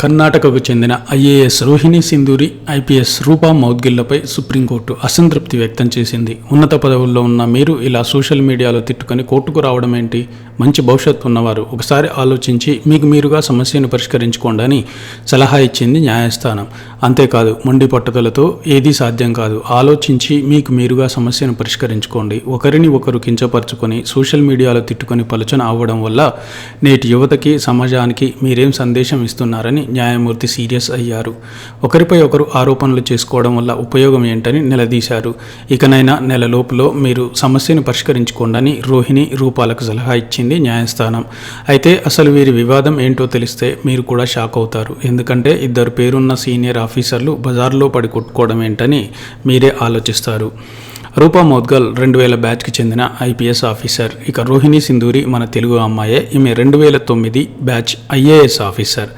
కర్ణాటకకు చెందిన IAS Rohini Sindhuri IPS రూపా మౌద్గిల్లపై సుప్రీంకోర్టు అసంతృప్తి వ్యక్తం చేసింది. ఉన్నత పదవుల్లో ఉన్న మీరు ఇలా సోషల్ మీడియాలో తిట్టుకొని కోర్టుకు రావడం ఏంటి మంచి భవిష్యత్తు ఉన్నవారు ఒకసారి ఆలోచించి మీకు మీరుగా సమస్యను పరిష్కరించుకోండి అని సలహా ఇచ్చింది న్యాయస్థానం. అంతేకాదు మొండి పట్టుదలతో ఏదీ సాధ్యం కాదు. ఆలోచించి మీకు మీరుగా సమస్యను పరిష్కరించుకోండి. ఒకరిని ఒకరు కించపరుచుకొని సోషల్ మీడియాలో తిట్టుకొని పలుచన అవ్వడం వల్ల నేటి యువతకి సమాజానికి మీరేం సందేశం ఇస్తున్నారని న్యాయమూర్తి సీరియస్ అయ్యారు. ఒకరిపై ఒకరు ఆరోపణలు చేసుకోవడం వల్ల ఉపయోగం ఏంటని నిలదీశారు. ఇకనైనా నెల లోపులో మీరు సమస్యను పరిష్కరించుకోండి రోహిణి రూపాలకు సలహా ఇచ్చింది. న్యాయస్థానం. అయితే అసలు వీరి వివాదం ఏంటో తెలిస్తే మీరు కూడా షాక్ అవుతారు. ఎందుకంటే ఇద్దరు పేరున్న సీనియర్ ఆఫీసర్లు బజార్లో పడి కొట్టుకోవడం ఏంటని మీరే ఆలోచిస్తారు. రూపా మోద్గల్ రెండు వేల బ్యాచ్కి చెందిన ఐపీఎస్ ఆఫీసర్. ఇక రోహిణి సింధూరి మన తెలుగు అమ్మాయే. ఈమె రెండు వేల తొమ్మిది batch IAS officer.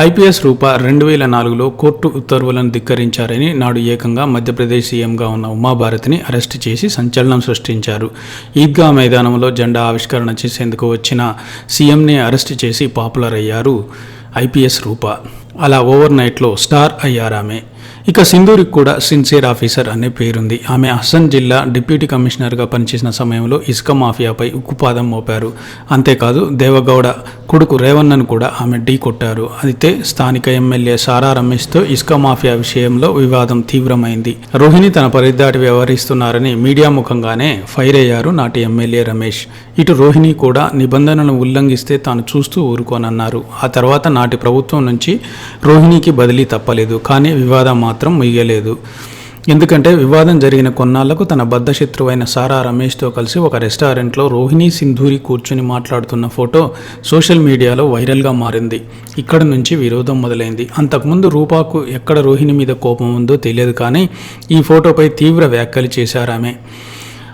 IPS Roopa రెండు వేల నాలుగులో కోర్టు ఉత్తర్వులను ధిక్కరించారని నాడు ఏకంగా మధ్యప్రదేశ్ సీఎంగా ఉన్న ఉమాభారతిని అరెస్ట్ చేసి సంచలనం సృష్టించారు. ఈద్గా మైదానంలో జెండా ఆవిష్కరణ చేసేందుకు వచ్చిన సీఎంని అరెస్ట్ చేసి పాపులర్ అయ్యారు ఐపీఎస్ రూపా. అలా ఓవర్ నైట్లో స్టార్ అయ్యారామె. ఇక సింధూరికి కూడా సిన్సియర్ ఆఫీసర్ అనే పేరుంది. ఆమె హసన్ జిల్లా డిప్యూటీ కమిషనర్గా పనిచేసిన సమయంలో ఇసుక మాఫియాపై ఉక్కుపాదం మోపారు. అంతేకాదు దేవగౌడ కొడుకు రేవన్నను కూడా ఆమె ఢీ కొట్టారు. అయితే స్థానిక ఎమ్మెల్యే సారా రమేష్తో ఇసుక మాఫియా విషయంలో వివాదం తీవ్రమైంది. రోహిణి తన పరిదాటి వ్యవహరిస్తున్నారని మీడియా ముఖంగానే ఫైర్ అయ్యారు నాటి ఎమ్మెల్యే రమేష్. ఇటు రోహిణి కూడా నిబంధనలను ఉల్లంఘిస్తే తాను చూస్తూ ఊరుకోనన్నారు. ఆ తర్వాత నాటి ప్రభుత్వం నుంచి రోహిణికి బదిలీ తప్పలేదు. కానీ వివాదం మాత్రం ముగియలేదు ఎందుకంటే వివాదం జరిగిన కొన్నాళ్ళకు తన బద్ధ శత్రువైన సారా రమేష్తో కలిసి ఒక రెస్టారెంట్లో రోహిణి సింధూరి కూర్చుని మాట్లాడుతున్న ఫోటో సోషల్ మీడియాలో వైరల్గా మారింది. ఇక్కడ నుంచి విరోధం మొదలైంది. అంతకుముందు రూపాకు ఎక్కడ రోహిణి మీద కోపం ఉందో తెలియదు కానీ ఈ ఫోటోపై తీవ్ర వ్యాఖ్యలు చేశారామె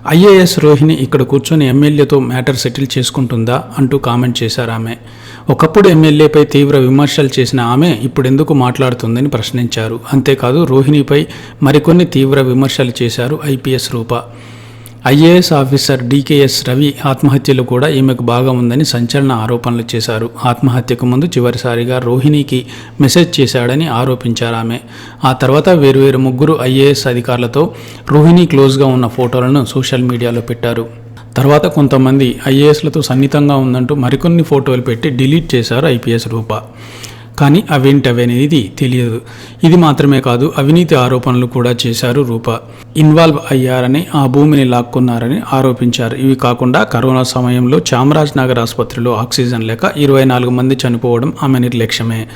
ఐఏఎస్ రోహిణి ఇక్కడ కూర్చొని ఎమ్మెల్యేతో మ్యాటర్ సెటిల్ చేసుకుంటుందా అంటూ కామెంట్ చేశారామే ఆమె. ఒకప్పుడు ఎమ్మెల్యేపై తీవ్ర విమర్శలు చేసిన ఆమె ఇప్పుడు ఎందుకు మాట్లాడుతుందని ప్రశ్నించారు. అంతేకాదు రోహిణిపై మరికొన్ని తీవ్ర విమర్శలు చేశారు IPS Roopa. IAS officer DKS Ravi ఆత్మహత్యలు కూడా ఈమెకు బాగా ఉందని సంచలన ఆరోపణలు చేశారు. ఆత్మహత్యకు ముందు చివరిసారిగా రోహిణికి మెసేజ్ చేశాడని ఆరోపించారు ఆమె. ఆ తర్వాత వేరువేరు ముగ్గురు ఐఏఎస్ అధికారులతో రోహిణి క్లోజ్గా ఉన్న ఫోటోలను సోషల్ మీడియాలో పెట్టారు. తర్వాత కొంతమంది ఐఏఎస్లతో సన్నిహితంగా ఉందంటూ మరికొన్ని ఫోటోలు పెట్టి డిలీట్ చేశారు ఐపీఎస్ రూప. కానీ అవేంటవనేది తెలియదు. ఇది మాత్రమే కాదు అవినీతి ఆరోపణలు కూడా చేశారు రూప. ఇన్వాల్వ్ అయ్యారని ఆ భూమిని లాక్కున్నారని ఆరోపించారు. ఇవి కాకుండా కరోనా సమయంలో చామరాజ్ నగర్ ఆసుపత్రిలో ఆక్సిజన్ లేక ఇరవై నాలుగు మంది చనిపోవడం ఆమె నిర్లక్ష్యమే.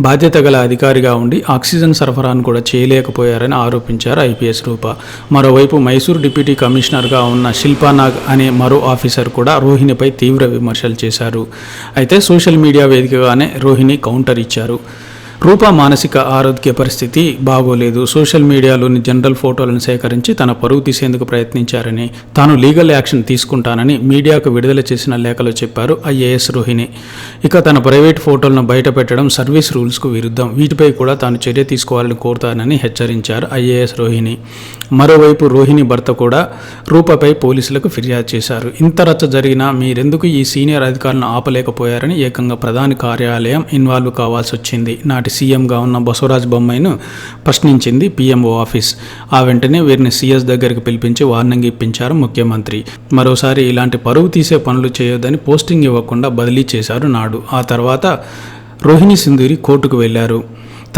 బాధ్యత గల అధికారిగా ఉండి ఆక్సిజన్ సరఫరాను కూడా చేయలేకపోయారని ఆరోపించారు ఐపీఎస్ రూప. మరోవైపు మైసూర్ డిప్యూటీ కమిషనర్గా ఉన్న శిల్పానాగ్ అనే మరో ఆఫీసర్ కూడా రోహిణిపై తీవ్ర విమర్శలు చేశారు. అయితే సోషల్ మీడియా వేదికగానే రోహిణి కౌంటర్ ఇచ్చారు. రూపా మానసిక ఆరోగ్య పరిస్థితి బాగోలేదు. సోషల్ మీడియాలోని జనరల్ ఫోటోలను సేకరించి తన పరువు తీసేందుకు ప్రయత్నించారని తాను లీగల్ యాక్షన్ తీసుకుంటానని మీడియాకు విడుదల చేసిన లేఖలో చెప్పారు ఐఏఎస్ రోహిణి. ఇక తన ప్రైవేట్ ఫోటోలను బయట పెట్టడం సర్వీస్ రూల్స్కు విరుద్ధం. వీటిపై కూడా తాను చర్య తీసుకోవాలని కోరుతానని హెచ్చరించారు ఐఏఎస్ రోహిణి. మరోవైపు రోహిణి భర్త కూడా రూపపై పోలీసులకు ఫిర్యాదు చేశారు. ఇంత రచ్చ జరిగినా మీరెందుకు ఈ సీనియర్ అధికారులను ఆపలేకపోయారని ఏకంగా ప్రధాని కార్యాలయం ఇన్వాల్వ్ కావాల్సి వచ్చింది నాటి సీఎంగా ఉన్న బసవరాజ్ బొమ్మాయిను ప్రశ్నించింది పీఎంఓ ఆఫీస్. ఆ వెంటనే వీరిని సీఎస్ దగ్గరికి పిలిపించి వార్నింగ్ ఇప్పించారు ముఖ్యమంత్రి. మరోసారి ఇలాంటి పరువు తీసే పనులు చేయొద్దని పోస్టింగ్ ఇవ్వకుండా బదిలీ చేశారు నాడు. ఆ తర్వాత రోహిణి సింధూరి కోర్టుకు వెళ్ళారు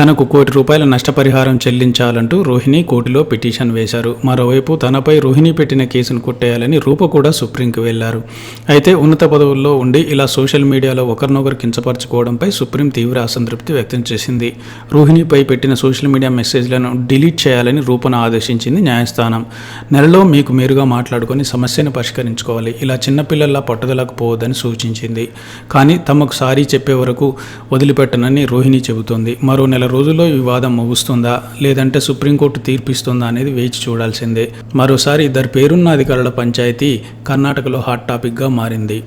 తనకు కోటి రూపాయల నష్టపరిహారం చెల్లించాలంటూ రోహిణి కోర్టులో పిటిషన్ వేశారు. మరోవైపు తనపై రోహిణి పెట్టిన కేసును కొట్టేయాలని రూప కూడా సుప్రీంకు వెళ్ళారు. అయితే ఉన్నత పదవుల్లో ఉండి ఇలా సోషల్ మీడియాలో ఒకరినొకరు కించపరచుకోవడంపై సుప్రీం తీవ్ర అసంతృప్తి వ్యక్తం చేసింది. రోహిణిపై పెట్టిన సోషల్ మీడియా మెసేజ్లను డిలీట్ చేయాలని రూపను ఆదేశించింది న్యాయస్థానం. నెలలో మీకు మీరుగా మాట్లాడుకొని సమస్యను పరిష్కరించుకోవాలి. ఇలా చిన్నపిల్లల్లా పట్టుదలకు పోవద్దని సూచించింది. కానీ తమకు సారీ చెప్పే వరకు వదిలిపెట్టనని రోహిణి చెబుతోంది. మరో నెల రోజుల్లో ఈ వివాదం ముగుస్తుందా? లేదంటే సుప్రీంకోర్టు తీర్పిస్తుందా అనేది వేచి చూడాల్సిందే. మరోసారి ఇద్దరు పేరున్న అధికారుల పంచాయతీ కర్ణాటకలో హాట్ టాపిక్గా మారింది.